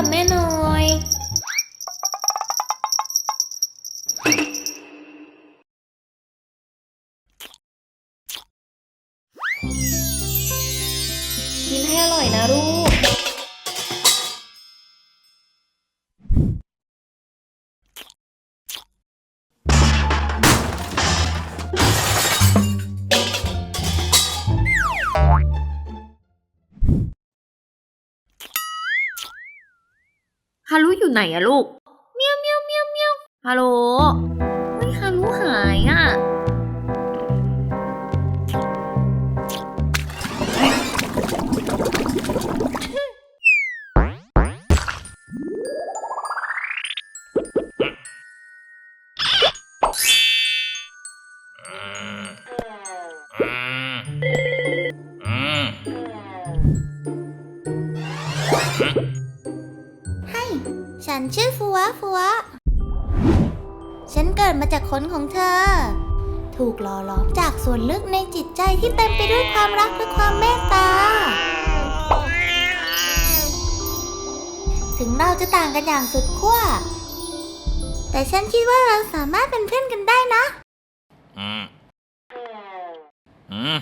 กับแม่หน่อย กินให้อร่อยนะลูก ฮารุอยู่ไหนอะลูก เมียวเมียวเมียวเมียวฮัลโนชื่อฟัวฟัว ฉันเกิดมาจากขนของเธอ ถูกหล่อหลอมจากส่วนลึกในจิตใจที่เต็มไปด้วยความรักและความเมตตา ถึงเราจะต่างกันอย่างสุดขั้ว แต่ฉันคิดว่าเราสามารถเป็นเพื่อนกันได้นะ อืม อืม